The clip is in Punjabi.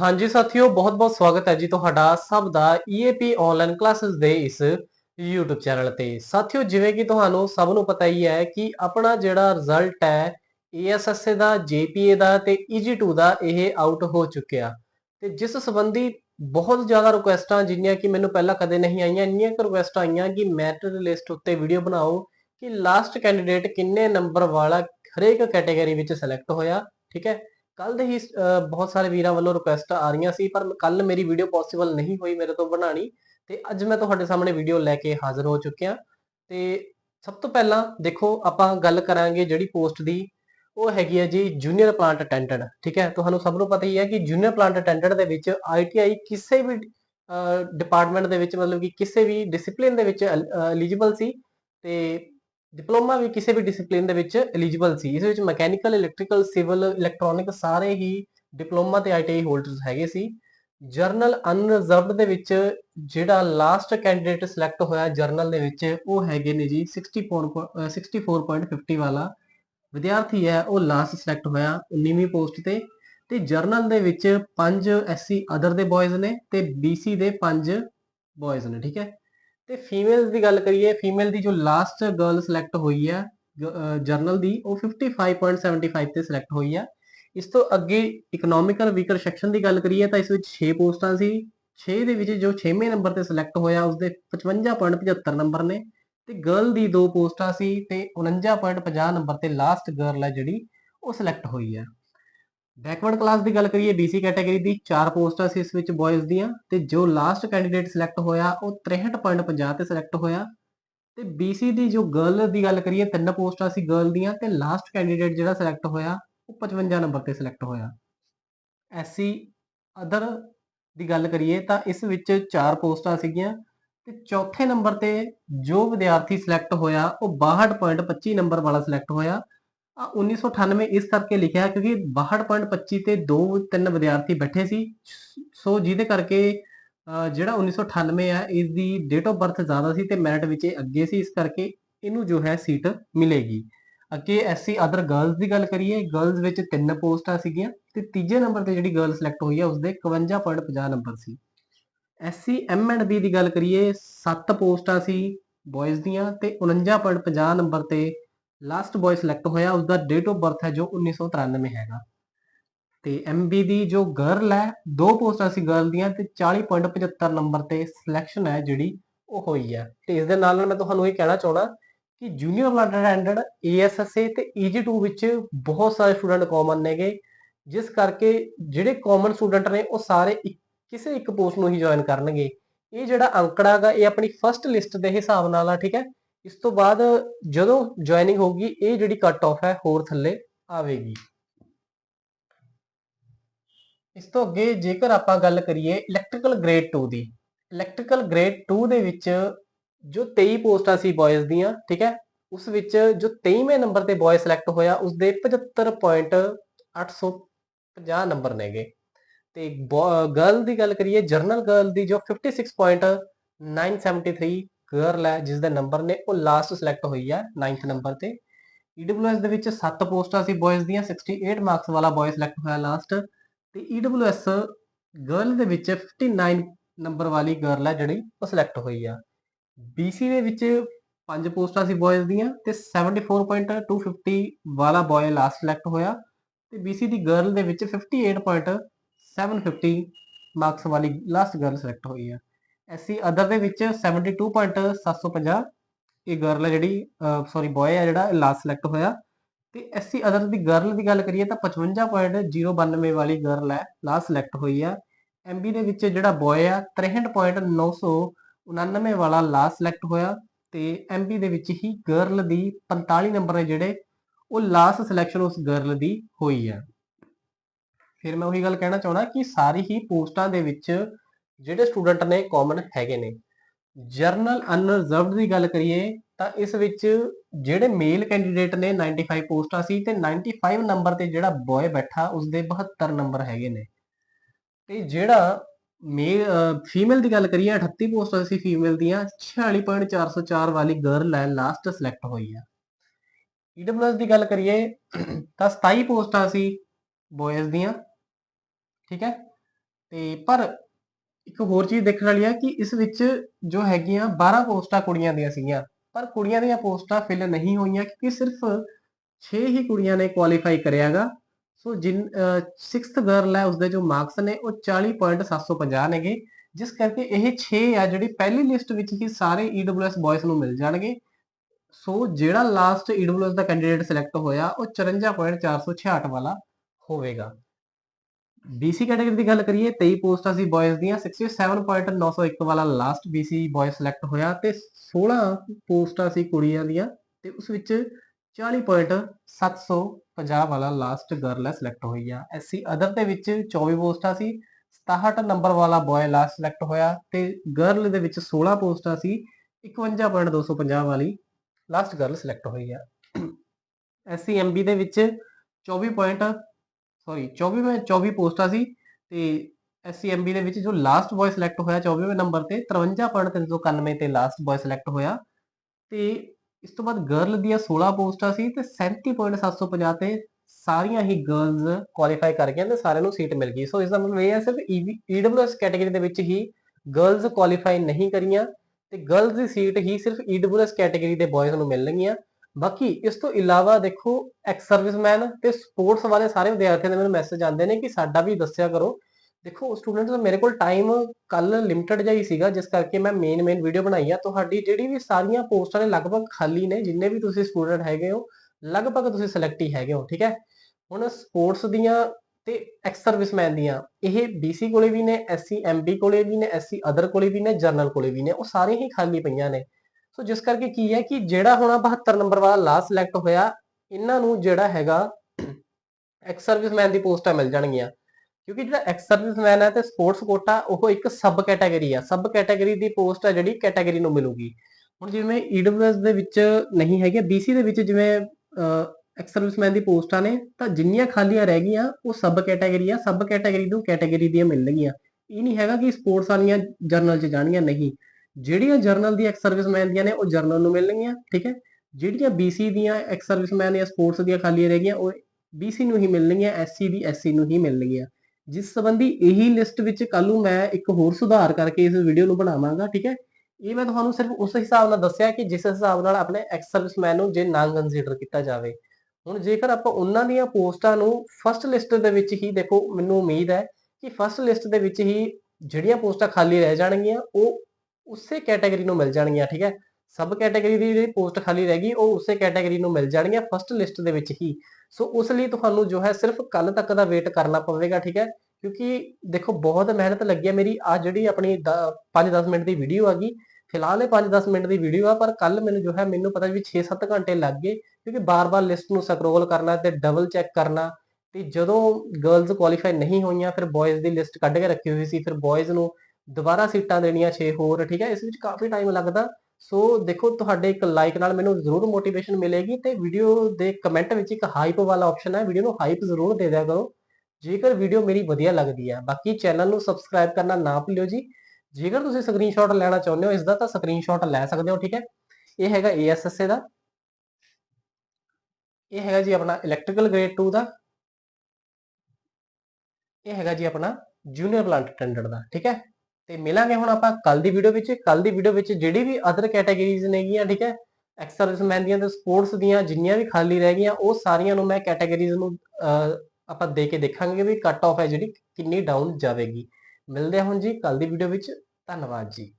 ਹਾਂਜੀ ਸਾਥੀਓ, ਬਹੁਤ-ਬਹੁਤ ਸਵਾਗਤ ਹੈ ਜੀ ਤੁਹਾਡਾ ਸਭ ਦਾ EAP ਆਨਲਾਈਨ ਕਲਾਸਿਸ ਦੇ ਇਸ YouTube ਚੈਨਲ ਤੇ। ਸਾਥੀਓ, ਜਿਵੇਂ ਕਿ ਤੁਹਾਨੂੰ ਸਭ ਨੂੰ ਪਤਾ ਹੀ ਹੈ ਕਿ ਆਪਣਾ ਜਿਹੜਾ ਰਿਜ਼ਲਟ ਹੈ ASSA ਦਾ JPA ਦਾ ਤੇ EG2 ਦਾ ਇਹ ਆਊਟ ਹੋ ਚੁੱਕਿਆ। ਤੇ ਜਿਸ ਸੰਬੰਧੀ ਬਹੁਤ ਜ਼ਿਆਦਾ ਰਿਕੁਐਸਟਾਂ ਜਿੰਨੀਆਂ ਕਿ ਮੈਨੂੰ ਪਹਿਲਾਂ ਕਦੇ ਨਹੀਂ ਆਈਆਂ, ਇੰਨੀਆਂ ਕੁ ਰਿਕੁਐਸਟਾਂ ਆਈਆਂ ਕਿ ਮੈਰਿਟ ਲਿਸਟ ਉੱਤੇ ਵੀਡੀਓ ਬਣਾਓ ਕਿ ਲਾਸਟ ਕੈਂਡੀਡੇਟ ਕਿੰਨੇ ਨੰਬਰ ਵਾਲਾ ਹਰੇਕ ਕੈਟਾਗਰੀ ਵਿੱਚ ਸਿਲੈਕਟ ਹੋਇਆ, ਠੀਕ ਹੈ? ਕੱਲ ਦੇ ਹੀ ਬਹੁਤ ਸਾਰੇ ਵੀਰਾਂ ਵੱਲੋਂ ਰਿਕੁਐਸਟ ਆ ਰਹੀਆਂ ਸੀ, ਪਰ ਕੱਲ ਮੇਰੀ ਵੀਡੀਓ ਪੋਸੀਬਲ ਨਹੀਂ ਹੋਈ ਮੇਰੇ ਤੋਂ ਬਣਾਣੀ ਤੇ ਅੱਜ ਮੈਂ ਤੁਹਾਡੇ ਸਾਹਮਣੇ ਵੀਡੀਓ ਲੈ ਕੇ ਹਾਜ਼ਰ ਹੋ ਚੁੱਕਿਆ। ਤੇ ਸਭ ਤੋਂ ਪਹਿਲਾਂ ਦੇਖੋ, ਆਪਾਂ ਗੱਲ ਕਰਾਂਗੇ ਜਿਹੜੀ ਪੋਸਟ ਦੀ, ਉਹ ਹੈਗੀ ਹੈ ਜੀ ਜੂਨੀਅਰ ਪਲਾਂਟ ਅਟੈਂਡੈਂਟ ਠੀਕ ਹੈ? ਤੁਹਾਨੂੰ ਸਭ ਨੂੰ ਪਤਾ ਹੀ ਹੈ ਕਿ ਜੂਨੀਅਰ ਪਲਾਂਟ ਅਟੈਂਡੈਂਟ ਦੇ ਵਿੱਚ ਆਈਟੀਆਈ ਕਿਸੇ ਵੀ ਡਿਪਾਰਟਮੈਂਟ ਦੇ ਵਿੱਚ ਮਤਲਬ ਕਿ ਕਿਸੇ ਵੀ ਡਿਸਪਲਿਨ ਦੇ ਵਿੱਚ ਐਲੀਜੀਬਲ ਸੀ ਤੇ ਡਿਪਲੋਮਾ ਵੀ ਕਿਸੇ ਵੀ ਡਿਸਪਲਿਨ ਦੇ ਵਿੱਚ ਐਲੀਜੀਬਲ ਸੀ। ਇਸ ਵਿੱਚ ਮਕੈਨੀਕਲ ਇਲੈਕਟ੍ਰੀਕਲ ਸਿਵਲ ਇਲੈਕਟ੍ਰੋਨਿਕ ਸਾਰੇ ਹੀ ਡਿਪਲੋਮਾ ਤੇ ਆਈਟੀਆਈ ਹੋਲਡਰਸ ਹੈਗੇ ਸੀ। ਜਰਨਲ ਅਨਰਿਜ਼ਰਵਡ ਦੇ ਵਿੱਚ ਜਿਹੜਾ ਲਾਸਟ ਕੈਂਡੀਡੇਟ ਸਿਲੈਕਟ ਹੋਇਆ ਜਰਨਲ ਦੇ ਵਿੱਚ, ਉਹ ਹੈਗੇ ਨੇ ਜੀ 60 ਅਹ 64.50 ਵਾਲਾ। ਵਿਦਿਆਰਥੀ ਹੈ, ਉਹ ਲਾਸਟ ਸਿਲੈਕਟ ਹੋਇਆ 19ਵੀਂ ਪੋਸਟ ਤੇ। ਤੇ ਜਰਨਲ ਦੇ ਵਿੱਚ 5 ਐਸਸੀ ਅਦਰ ਦੇ ਬॉयਜ਼ ਨੇ ਤੇ ਬੀਸੀ ਦੇ 5 ਬॉयਜ਼ ਨੇ, ਠੀਕ ਹੈ? ਤੇ ਫੀਮੇਲਸ ਦੀ ਗੱਲ ਕਰੀਏ ਫੀਮੇਲ ਦੀ ਜੋ ਲਾਸਟ ਗਰਲ ਸਿਲੈਕਟ ਹੋਈ ਹੈ ਜਰਨਲ ਦੀ, ਉਹ 55.75 ਤੇ ਸਿਲੈਕਟ ਹੋਈ ਹੈ ਇਸ ਤੋਂ ਅੱਗੇ ਇਕਨੋਮਿਕਲ ਵੀਕਰ ਸੈਕਸ਼ਨ ਦੀ ਗੱਲ ਕਰੀਏ ਤਾਂ ਇਸ ਵਿੱਚ 6 ਪੋਸਟਾਂ ਸੀ। 6 ਦੇ ਵਿੱਚ ਜੋ 6ਵੇਂ ਨੰਬਰ ਤੇ ਸਿਲੈਕਟ ਹੋਇਆ, ਉਸਦੇ 55.75 ਨੰਬਰ ਨੇ। ਤੇ ਗਰਲ ਦੀ ਦੋ ਪੋਸਟਾਂ ਸੀ ਤੇ 49.50 ਨੰਬਰ ਤੇ ਲਾਸਟ ਗਰਲ ਹੈ ਜਿਹੜੀ, ਉਹ ਸਿਲੈਕਟ ਹੋਈ ਹੈ ਬੈਕਵਰਡ ਕਲਾਸ ਦੀ ਗੱਲ ਕਰੀਏ BC ਕੈਟਾਗਰੀ ਦੀ 4 ਪੋਸਟਾਂ ਸੀ ਇਸ ਵਿੱਚ ਬॉयਜ਼ ਦੀਆਂ ਤੇ ਜੋ ਲਾਸਟ ਕੈਂਡੀਡੇਟ ਸਿਲੈਕਟ ਹੋਇਆ, ਉਹ 63.50 ਤੇ ਸਿਲੈਕਟ ਹੋਇਆ। ਤੇ BC ਦੀ ਜੋ ਗਰਲ ਦੀ ਗੱਲ ਕਰੀਏ, ਤਿੰਨ ਪੋਸਟਾਂ ਸੀ ਗਰਲ ਦੀਆਂ ਤੇ ਲਾਸਟ ਕੈਂਡੀਡੇਟ ਜਿਹੜਾ ਸਿਲੈਕਟ ਹੋਇਆ, ਉਹ 55 ਨੰਬਰ ਤੇ ਸਿਲੈਕਟ ਹੋਇਆ। SC ਅਦਰ ਦੀ ਗੱਲ ਕਰੀਏ ਤਾਂ ਇਸ ਵਿੱਚ 4 ਪੋਸਟਾਂ ਸੀਗੀਆਂ ਤੇ ਚੌਥੇ ਨੰਬਰ ਤੇ ਜੋ ਵਿਦਿਆਰਥੀ ਸਿਲੈਕਟ ਹੋਇਆ, ਉਹ 62.25 ਨੰਬਰ ਵਾਲਾ ਸਿਲੈਕਟ ਹੋਇਆ। 1998 ਇਸ ਕਰਕੇ ਲਿਖਿਆ ਕਿਉਂਕਿ 62.25 ਤੇ ਦੋ ਤਿੰਨ ਵਿਦਿਆਰਥੀ ਬੈਠੇ ਸੀ। ਸੋ ਜਿਹਦੇ ਕਰਕੇ ਅ, ਜਿਹੜਾ 1998 ਹੈ ਇਸ ਦੀ ਡੇਟ ਆਫ ਬਰਥ ਜ਼ਿਆਦਾ ਸੀ ਤੇ ਮੈਰਿਟ ਵਿੱਚ ਇਹ ਅੱਗੇ ਸੀ। ਇਸ ਕਰਕੇ ਇਹਨੂੰ ਜੋ ਹੈ ਸੀਟ ਮਿਲੇਗੀ। ਅੱਗੇ ਐਸਸੀ ਅਦਰ ਗਰਲਸ ਦੀ ਗੱਲ ਕਰੀਏ ਗਰਲਸ ਵਿੱਚ ਤਿੰਨ ਪੋਸਟਾਂ ਸੀਗੀਆਂ ਤੇ ਤੀਜੇ ਨੰਬਰ ਤੇ ਜਿਹੜੀ ਗਰਲ ਸਿਲੈਕਟ ਹੋਈ ਹੈ ਉਸਦੇ 51.50 ਨੰਬਰ ਸੀ। ਐਸਸੀ ਐਮ ਐਂਡ ਬੀ ਦੀ ਗੱਲ ਕਰੀਏ 7 ਪੋਸਟਾਂ ਸੀ ਬॉयਜ਼ ਦੀਆਂ ਤੇ 49.50 ਨੰਬਰ ਤੇ ਲਾਸਟ ਬॉय ਸਿਲੈਕਟ ਹੋਇਆ, ਉਸਦਾ ਡੇਟ ਆਫ ਬਰਥ ਹੈ ਜੋ 1993 ਹੈਗਾ। ਤੇ ਐਮਬੀ ਦੀ ਜੋ ਗਰਲ ਹੈ, ਦੋ ਪੋਸਟਾਂ ਸੀ ਗਰਲ ਦੀਆਂ ਤੇ 40.75 ਨੰਬਰ ਤੇ ਸਿਲੈਕਸ਼ਨ ਹੈ ਜਿਹੜੀ ਉਹ ਹੋਈ ਹੈ। ਤੇ ਇਸ ਦੇ ਨਾਲ ਨਾਲ ਮੈਂ ਤੁਹਾਨੂੰ ਇਹ ਕਹਿਣਾ ਚਾਹਣਾ ਕਿ ਜੂਨੀਅਰ ਬਲੱਡ ਅਟੈਂਡੈਂਟ ASSA ਤੇ EG2 ਵਿੱਚ ਬਹੁਤ ਸਾਰੇ ਸਟੂਡੈਂਟ ਕਾਮਨ ਨੇਗੇ, ਜਿਸ ਕਰਕੇ ਜਿਹੜੇ ਕਾਮਨ ਸਟੂਡੈਂਟ ਨੇ ਉਹ ਸਾਰੇ ਕਿਸੇ ਇੱਕ ਪੋਸਟ ਨੂੰ ਹੀ ਜੁਆਇਨ ਕਰਨਗੇ। ਇਹ ਜਿਹੜਾ ਅੰਕੜਾ ਹੈਗਾ, ਇਹ ਆਪਣੀ ਫਰਸਟ ਲਿਸਟ ਦੇ ਹਿਸਾਬ ਨਾਲ ਆ, ਠੀਕ ਹੈ? ਇਸ ਤੋਂ ਬਾਅਦ ਜਦੋਂ ਜੁਆਇਨਿੰਗ ਹੋਊਗੀ, ਇਹ ਜਿਹੜੀ ਕੱਟ ਆਫ ਹੈ, ਹੋਰ ਥੱਲੇ ਆਵੇਗੀ। ਇਸ ਤੋਂ ਅੱਗੇ ਜੇਕਰ ਆਪਾਂ ਗੱਲ ਕਰੀਏ ਇਲੈਕਟ੍ਰੀਕਲ ਗ੍ਰੇਡ 2 ਦੀ ਇਲੈਕਟ੍ਰੀਕਲ ਗ੍ਰੇਡ 2 ਦੇ ਵਿੱਚ ਜੋ 23 ਪੋਸਟਾਂ ਸੀ ਬॉयਜ਼ ਦੀਆਂ, ਠੀਕ ਹੈ, ਉਸ ਵਿੱਚ ਜੋ 23ਵੇਂ ਨੰਬਰ ਤੇ ਬॉय ਸਿਲੈਕਟ ਹੋਇਆ ਉਸ ਦੇ 75.850 ਨੰਬਰ ਨੇਗੇ। ਤੇ ਗਰਲ ਦੀ ਗੱਲ ਕਰੀਏ ਜਰਨਲ ਗਰਲ ਦੀ ਜੋ 56.973 ਕਰਲ ਹੈ ਜਿਸ ਦਾ ਨੰਬਰ ਨੇ ਉਹ ਲਾਸਟ ਸਿਲੈਕਟ ਹੋਈ ਹੈ 9th ਨੰਬਰ ਤੇ। EWS ਦੇ ਵਿੱਚ 7 ਪੋਸਟਾਂ ਸੀ ਬॉयਜ਼ ਦੀਆਂ 68 ਮਾਰਕਸ ਵਾਲਾ ਬॉय ਸਿਲੈਕਟ ਹੋਇਆ ਲਾਸਟ ਤੇ EWS ਗਰਲ ਦੇ ਵਿੱਚ 59 ਨੰਬਰ ਵਾਲੀ ਗਰਲ ਹੈ ਜਿਹੜੀ ਉਹ ਸਿਲੈਕਟ ਹੋਈ ਆ। BC ਦੇ ਵਿੱਚ ਪੰਜ ਪੋਸਟਾਂ ਸੀ ਬॉयਜ਼ ਦੀਆਂ ਤੇ 74.250 ਵਾਲਾ ਬॉय ਲਾਸਟ ਸਿਲੈਕਟ ਹੋਇਆ। ਤੇ BC ਦੀ ਗਰਲ ਦੇ ਵਿੱਚ 58.750 ਮਾਰਕਸ ਵਾਲੀ ਲਾਸਟ ਗਰਲ ਸਿਲੈਕਟ ਹੋਈ ਆ। ਐਸਸੀ ਅਦਰ ਦੇ ਵਿੱਚ 72.750 ਇਹ ਗਰਲ ਹੈ ਜਿਹੜੀ ਸੌਰੀ ਬॉय ਹੈ ਜਿਹੜਾ ਲਾਸਟ ਸਿਲੈਕਟ ਹੋਇਆ। ਤੇ ਐਸਸੀ ਅਦਰ ਦੀ ਗਰਲ ਦੀ ਗੱਲ ਕਰੀਏ ਤਾਂ 55.092 ਵਾਲੀ ਗਰਲ ਹੈ ਲਾਸਟ ਸਿਲੈਕਟ ਹੋਈ ਆ ਐਮਬੀ ਦੇ ਵਿੱਚ ਜਿਹੜਾ ਬॉय ਆ 63.999 ਵਾਲਾ ਲਾਸਟ ਸਿਲੈਕਟ ਹੋਇਆ। ਤੇ ਐਮਬੀ ਦੇ ਵਿੱਚ ਹੀ ਗਰਲ ਦੀ 45 ਨੰਬਰ ਨੇ ਜਿਹੜੇ, ਉਹ ਲਾਸਟ ਸਿਲੈਕਸ਼ਨ ਉਸ ਗਰਲ ਦੀ ਹੋਈ ਆ ਫਿਰ ਮੈਂ ਉਹੀ ਗੱਲ ਕਹਿਣਾ ਚਾਹਣਾ ਕਿ ਸਾਰੀ ਹੀ ਪੋਸਟਾਂ ਦੇ ਵਿੱਚ ਜਿਹੜੇ ਸਟੂਡੈਂਟ ਨੇ ਕਾਮਨ ਹੈਗੇ ਨੇ। ਜਰਨਲ ਅਨਰਿਜ਼ਰਵਡ ਦੀ ਗੱਲ ਕਰੀਏ ਤਾਂ ਇਸ ਵਿੱਚ ਜਿਹੜੇ ਮੇਲ ਕੈਂਡੀਡੇਟ ਨੇ 95 ਪੋਸਟਾਂ ਸੀ ਤੇ 95 ਨੰਬਰ ਤੇ ਜਿਹੜਾ ਬॉय ਬੈਠਾ ਉਸ ਦੇ 72 ਨੰਬਰ ਹੈਗੇ ਨੇ। ਤੇ ਜਿਹੜਾ ਮੇਲ ਫੀਮੇਲ ਦੀ ਗੱਲ ਕਰੀਏ 38 ਪੋਸਟਾਂ ਸੀ ਫੀਮੇਲ ਦੀਆਂ 46.404 ਵਾਲੀ ਗਰਲ ਹੈ ਲਾਸਟ ਸਿਲੈਕਟ ਹੋਈ ਹੈ EWS ਦੀ ਗੱਲ ਕਰੀਏ ਤਾਂ 27 ਪੋਸਟਾਂ ਸੀ ਬॉयਜ਼ ਦੀਆਂ, ਠੀਕ ਹੈ? ਤੇ ਪਰ ਇੱਕ ਹੋਰ ਚੀਜ਼ ਦੇਖਣ ਵਾਲੀ ਹੈ ਕਿ ਇਸ ਵਿੱਚ ਜੋ ਹੈਗੀਆਂ 12 ਪੋਸਟਾਂ ਕੁੜੀਆਂ ਦੀਆਂ ਸੀਗੀਆਂ, ਪਰ ਕੁੜੀਆਂ ਦੀਆਂ ਪੋਸਟਾਂ ਫਿਲ ਨਹੀਂ ਹੋਈਆਂ ਕਿਉਂਕਿ ਸਿਰਫ 6 ਹੀ ਕੁੜੀਆਂ ਨੇ ਕੁਆਲੀਫਾਈ ਕਰਿਆਗਾ। ਸੋ ਜਿਨ 6th ਗਰਲ ਹੈ, ਉਸਦੇ ਜੋ ਮਾਰਕਸ ਨੇ, ਉਹ 40.750 ਨੇਗੇ। ਜਿਸ ਕਰਕੇ ਇਹ 6 ਆ ਜਿਹੜੀ ਪਹਿਲੀ ਲਿਸਟ ਵਿੱਚ ਹੀ ਸਾਰੇ EWS ਬॉयਜ਼ ਨੂੰ ਮਿਲ ਜਾਣਗੇ। ਸੋ ਜਿਹੜਾ ਲਾਸਟ EWS ਦਾ ਕੈਂਡੀਡੇਟ ਸਿਲੈਕਟ ਹੋਇਆ, ਉਹ 54.466 ਵਾਲਾ ਹੋਵੇਗਾ। BC ਕੈਟਾਗਰੀ ਦੀ ਗੱਲ ਕਰੀਏ 23 ਪੋਸਟਾਂ ਸੀ ਬॉयਜ਼ ਦੀਆਂ 67901 ਵਾਲਾ ਲਾਸਟ BC ਬॉयਜ਼ ਸਿਲੈਕਟ ਹੋਇਆ ਤੇ 16 ਪੋਸਟਾਂ ਸੀ ਕੁੜੀਆਂ ਦੀਆਂ ਤੇ ਉਸ ਵਿੱਚ 40.750 ਵਾਲਾ ਲਾਸਟ ਗਰਲ ਹੈ ਸਿਲੈਕਟ ਹੋਈ ਆ ਐਸਸੀ ਅਦਰ ਦੇ ਵਿੱਚ 24 ਪੋਸਟਾਂ ਸੀ 67 ਨੰਬਰ ਵਾਲਾ ਬॉय ਲਾਸਟ ਸਿਲੈਕਟ ਹੋਇਆ ਤੇ ਗਰਲ ਦੇ ਵਿੱਚ 16 ਪੋਸਟਾਂ ਸੀ 51.250 ਵਾਲੀ ਲਾਸਟ ਗਰਲ ਸਿਲੈਕਟ ਹੋਈ ਆ ਐਸਸੀ ਐਮਬੀ ਦੇ ਵਿੱਚ 24. ਸੌਰੀ 24ਵੇਂ 24 ਪੋਸਟਾਂ ਸੀ ਤੇ ਐਸਸੀਐਮਬੀ ਦੇ ਵਿੱਚ ਜੋ ਲਾਸਟ ਬੋਏ ਸਿਲੈਕਟ ਹੋਇਆ 24ਵੇਂ ਨੰਬਰ ਤੇ 53.391 ਤੇ ਲਾਸਟ ਬॉय ਸਿਲੈਕਟ ਹੋਇਆ। ਤੇ ਇਸ ਤੋਂ ਬਾਅਦ ਗਰਲ ਦੀਆਂ 16 ਪੋਸਟਾਂ ਸੀ ਤੇ 37.750 ਤੇ ਸਾਰੀਆਂ ਹੀ ਗਰਲਸ ਕੁਆਲੀਫਾਈ ਕਰ ਗਈਆਂ ਤੇ ਸਾਰਿਆਂ ਨੂੰ ਸੀਟ ਮਿਲ ਗਈ। ਸੋ ਇਸ ਦਾ ਮਤਲਬ ਇਹ ਹੈ ਸਿਰਫ ਈਡਬਲਯੂਐਸ ਕੈਟਾਗਰੀ ਦੇ ਵਿੱਚ ਹੀ ਗਰਲਸ ਕੁਆਲੀਫਾਈ ਨਹੀਂ ਕਰੀਆਂ ਤੇ ਗਰਲਸ ਦੀ ਸੀਟ ਹੀ ਸਿਰਫ ਈਡਬਲਯੂਐਸ ਕੈਟਾਗਰੀ ਦੇ ਬॉयਜ਼ ਨੂੰ ਮਿਲਣਗੀਆਂ। ਬਾਕੀ ਇਸ ਤੋਂ ਇਲਾਵਾ ਦੇਖੋ ਐਕਸ ਸਰਵਿਸਮੈਨ ਤੇ ਸਪੋਰਟਸ ਵਾਲੇ ਸਾਰੇ ਵਿਦਿਆਰਥੀਆਂ ਦੇ ਮੈਨੂੰ ਮੈਸੇਜ ਆਉਂਦੇ ਨੇ ਕਿ ਸਾਡਾ ਵੀ ਦੱਸਿਆ ਕਰੋ। ਦੇਖੋ ਸਟੂਡੈਂਟਸ ਮੇਰੇ ਕੋਲ ਟਾਈਮ ਕੱਲ ਲਿਮਟਿਡ ਜਿਹਾ ਹੀ ਸੀਗਾ, ਜਿਸ ਕਰਕੇ ਮੈਂ ਮੇਨ ਮੇਨ ਵੀਡੀਓ ਬਣਾਈ ਆ ਤੁਹਾਡੀ ਜਿਹੜੀ ਵੀ ਸਾਰੀਆਂ ਪੋਸਟਾਂ ਨੇ ਲਗਭਗ ਖਾਲੀ ਨੇ, ਜਿੰਨੇ ਵੀ ਤੁਸੀਂ ਸਟੂਡੈਂਟ ਹੈਗੇ ਹੋ, ਲਗਭਗ ਤੁਸੀਂ ਸਿਲੈਕਟ ਹੀ ਹੈਗੇ ਹੋ, ਠੀਕ ਹੈ? ਹੁਣ ਸਪੋਰਟਸ ਦੀਆਂ ਤੇ ਐਕਸ ਸਰਵਿਸਮੈਨ ਦੀਆਂ, ਇਹ BC ਕੋਲੇ ਵੀ ਨੇ, SC, MB ਕੋਲੇ ਵੀ ਨੇ, SC ਅਦਰ ਕੋਲੇ ਵੀ ਨੇ ਜਰਨਲ ਕੋਲੇ ਵੀ ਨੇ, ਉਹ ਸਾਰੇ ਹੀ ਖਾਲੀ ਪਈਆਂ ਨੇ। ਸੋ ਜਿਸ ਕਰਕੇ ਕੀ ਹੈ ਕਿ ਜਿਹੜਾ ਹੁਣ 72 ਨੰਬਰ ਵਾਲਾ ਲਾਸਟ ਸਿਲੈਕਟ ਹੋਇਆ, ਇਹਨਾਂ ਨੂੰ ਜਿਹੜਾ ਹੈਗਾ ਐਕਸ ਸਰਵਿਸਮੈਨ ਦੀ ਪੋਸਟਾਂ ਮਿਲ ਜਾਣਗੀਆਂ। ਕਿਉਂਕਿ ਜਿਹੜਾ ਐਕਸ ਸਰਵਿਸਮੈਨ ਹੈ ਤੇ ਸਪੋਰਟਸ ਕੋਟਾ ਉਹ ਇੱਕ ਸਬ ਕੈਟਾਗਰੀ ਆ। ਸਬ ਕੈਟਾਗਰੀ ਦੀ ਪੋਸਟ ਆ ਜਿਹੜੀ ਕੈਟਾਗਰੀ ਨੂੰ ਮਿਲੂਗੀ। ਹੁਣ ਜਿਵੇਂ EWS ਦੇ ਵਿੱਚ ਨਹੀਂ ਹੈਗੇ BC ਦੇ ਵਿੱਚ ਜਿਵੇਂ ਐਕਸ ਸਰਵਿਸਮੈਨ ਦੀ ਪੋਸਟਾਂ ਨੇ, ਤਾਂ ਜਿੰਨੀਆਂ ਖਾਲੀਆਂ ਰਹਿ ਗਈਆਂ, ਉਹ ਸਬ ਕੈਟਾਗਰੀ ਆ। ਸਬ ਕੈਟਾਗਰੀ ਨੂੰ ਕੈਟਾਗਰੀ ਦੀਆਂ ਮਿਲਣਗੀਆਂ। ਇਹ ਨਹੀਂ ਹੈਗਾ ਕਿ ਸਪੋਰਟਸ ਵਾਲੀਆਂ ਜਰਨਲ 'ਚ ਜਾਣਗੀਆਂ, ਨਹੀਂ। ਜਿਹੜੀਆਂ ਜਰਨਲ ਦੀ ਐਕਸ ਸਰਵਿਸਮੈਨ ਦੀਆਂ ਨੇ, ਉਹ ਜਰਨਲ ਨੂੰ ਮਿਲਣਗੀਆਂ, ਠੀਕ ਹੈ? ਜਿਹੜੀਆਂ BC ਦੀਆਂ ਐਕਸ ਸਰਵਿਸਮੈਨ ਜਾਂ ਸਪੋਰਟਸ ਦੀਆਂ ਖਾਲੀ ਰਹਿ ਗਈਆਂ, ਉਹ BC ਨੂੰ ਹੀ ਮਿਲਣਗੀਆਂ SC ਦੀ SC ਨੂੰ ਹੀ ਮਿਲਣਗੀਆਂ। ਜਿਸ ਸੰਬੰਧੀ ਇਹੀ ਲਿਸਟ ਵਿੱਚ ਕੱਲ ਨੂੰ ਮੈਂ ਇੱਕ ਹੋਰ ਸੁਧਾਰ ਕਰਕੇ ਇਸ ਵੀਡੀਓ ਨੂੰ ਬਣਾਵਾਂਗਾ, ਠੀਕ ਹੈ? ਇਹ ਮੈਂ ਤੁਹਾਨੂੰ ਸਿਰਫ ਉਸ ਹਿਸਾਬ ਨਾਲ ਦੱਸਿਆ ਕਿ ਜਿਸ ਹਿਸਾਬ ਨਾਲ ਆਪਣੇ ਐਕਸ ਸਰਵਿਸਮੈਨ ਨੂੰ ਜੇ ਨਾ ਕੰਸੀਡਰ ਕੀਤਾ ਜਾਵੇ। ਹੁਣ ਜੇਕਰ ਆਪਾਂ ਉਹਨਾਂ ਦੀਆਂ ਪੋਸਟਾਂ ਨੂੰ ਫਸਟ ਲਿਸਟ ਦੇ ਵਿੱਚ ਹੀ ਦੇਖੋ, ਮੈਨੂੰ ਉਮੀਦ ਹੈ ਕਿ ਫਸਟ ਲਿਸਟ ਦੇ ਵਿੱਚ ਹੀ ਜਿਹੜੀਆਂ ਪੋਸਟਾਂ ਖਾਲੀ ਰਹਿ ਜਾਣਗੀਆਂ, ਉਹ ਉਸੇ ਕੈਟਾਗਰੀ ਨੂੰ ਮਿਲ ਜਾਣਗੀਆਂ, ਠੀਕ ਹੈ? ਸਬ ਕੈਟਾਗਰੀ ਦੀ ਜਿਹੜੀ ਪੋਸਟ ਖਾਲੀ ਰਹਿ ਗਈ, ਉਹ ਉਸੇ ਕੈਟਾਗਰੀ ਨੂੰ ਮਿਲ ਜਾਣਗੀਆਂ ਫਸਟ ਲਿਸਟ ਦੇ ਵਿੱਚ ਹੀ। ਸੋ ਉਸ ਲਈ ਤੁਹਾਨੂੰ ਜੋ ਹੈ ਸਿਰਫ ਕੱਲ ਤੱਕ ਦਾ ਵੇਟ ਕਰਨਾ ਪਵੇਗਾ, ਠੀਕ ਹੈ? ਕਿਉਂਕਿ ਦੇਖੋ, ਬਹੁਤ ਮਿਹਨਤ ਲੱਗੀ ਹੈ ਮੇਰੀ। ਆ ਜਿਹੜੀ ਆਪਣੀ 5-10 ਮਿੰਟ ਦੀ ਵੀਡੀਓ ਆ ਗਈ। ਫਿਲਹਾਲ ਇਹ 5-10 ਮਿੰਟ ਦੀ ਵੀਡੀਓ ਆ, ਪਰ ਕੱਲ ਮੈਨੂੰ ਜੋ ਹੈ, ਮੈਨੂੰ ਪਤਾ ਵੀ 6-7 ਘੰਟੇ ਲੱਗ ਗਏ, ਕਿਉਂਕਿ ਬਾਰ-ਬਾਰ ਲਿਸਟ ਨੂੰ ਸਕਰੋਲ ਕਰਨਾ ਤੇ ਡਬਲ ਚੈੱਕ ਕਰਨਾ ਤੇ ਜਦੋਂ ਗਰਲਸ ਕੁਆਲੀਫਾਈ ਨਹੀਂ ਹੋਈਆਂ, ਫਿਰ ਬॉयਜ਼ ਦੀ ਲਿਸਟ ਕੱਢ ਕੇ ਰੱਖੀ ਹੋਈ ਸੀ, ਫਿਰ ਬॉयਜ਼ ਨੂੰ ਦੁਬਾਰਾ ਸੀਟਾਂ ਦੇਣੀਆਂ 6 ਹੋਰ, ਠੀਕ ਹੈ, ਇਸ ਵਿੱਚ ਕਾਫੀ ਟਾਈਮ ਲੱਗਦਾ। ਸੋ ਦੇਖੋ, ਤੁਹਾਡੇ ਇੱਕ ਲਾਈਕ ਨਾਲ ਮੈਨੂੰ ਜ਼ਰੂਰ ਮੋਟੀਵੇਸ਼ਨ ਮਿਲੇਗੀ ਤੇ ਵੀਡੀਓ ਦੇ ਕਮੈਂਟ ਵਿੱਚ ਇੱਕ ਹਾਈਪ ਵਾਲਾ ਆਪਸ਼ਨ ਹੈ ਵੀਡੀਓ ਨੂੰ ਹਾਈਪ ਜ਼ਰੂਰ ਦੇ ਦਿਆ ਕਰੋ। ਜੇਕਰ ਵੀਡੀਓ ਮੇਰੀ ਵਧੀਆ ਲੱਗਦੀ ਹੈ, ਬਾਕੀ ਚੈਨਲ ਨੂੰ ਸਬਸਕ੍ਰਾਈਬ ਕਰਨਾ ਨਾ ਭੁੱਲਿਓ ਜੀ। ਜੇਕਰ ਤੁਸੀਂ ਸਕਰੀਨਸ਼ਾਟ ਲੈਣਾ ਚਾਹੁੰਦੇ ਹੋ, ਇਸ ਦਾ ਤਾਂ ਸਕਰੀਨਸ਼ਾਟ ਲੈ ਸਕਦੇ ਹੋ, ਠੀਕ ਹੈ। ਇਹ ਹੈਗਾ ASSA ਦਾ। ਇਹ ਹੈਗਾ ਜੀ ਆਪਣਾ ਇਲੈਕਟ੍ਰੀਕਲ ਗ੍ਰੇਡ 2 ਦਾ। ਇਹ ਹੈਗਾ ਜੀ ਆਪਣਾ ਜੂਨੀਅਰ ਪਲਾਂਟ ਅਟੈਂਡੈਂਟ ਦਾ, ਠੀਕ ਹੈ। ਤੇ ਮਿਲਾਂਗੇ ਹੁਣ ਆਪਾਂ ਕੱਲ ਦੀ ਵੀਡੀਓ ਵਿੱਚ। ਕੱਲ ਦੀ ਵੀਡੀਓ ਵਿੱਚ ਜਿਹੜੀ ਵੀ ਅਦਰ ਕੈਟਾਗਰੀਜ਼ ਨੇਗੀਆਂ, ਠੀਕ ਹੈ? ਐਕਸ ਦੀਆਂ ਤੇ ਸਪੋਰਟਸ ਦੀਆਂ ਜਿੰਨੀਆਂ ਵੀ ਖਾਲੀ ਰਹਿ ਗਈਆਂ, ਉਹ ਸਾਰੀਆਂ ਨੂੰ ਮੈਂ ਕੈਟਾਗਰੀਜ਼ ਨੂੰ ਆਪਾਂ ਦੇ ਕੇ ਦੇਖਾਂਗੇ ਵੀ ਕੱਟ ਆਫ ਹੈ ਜਿਹੜੀ, ਕਿੰਨੀ ਡਾਊਨ ਜਾਵੇਗੀ। ਮਿਲਦੇ ਹਾਂ ਹੁਣ ਜੀ ਕੱਲ ਦੀ ਵੀਡੀਓ ਵਿੱਚ। ਧੰਨਵਾਦ ਜੀ।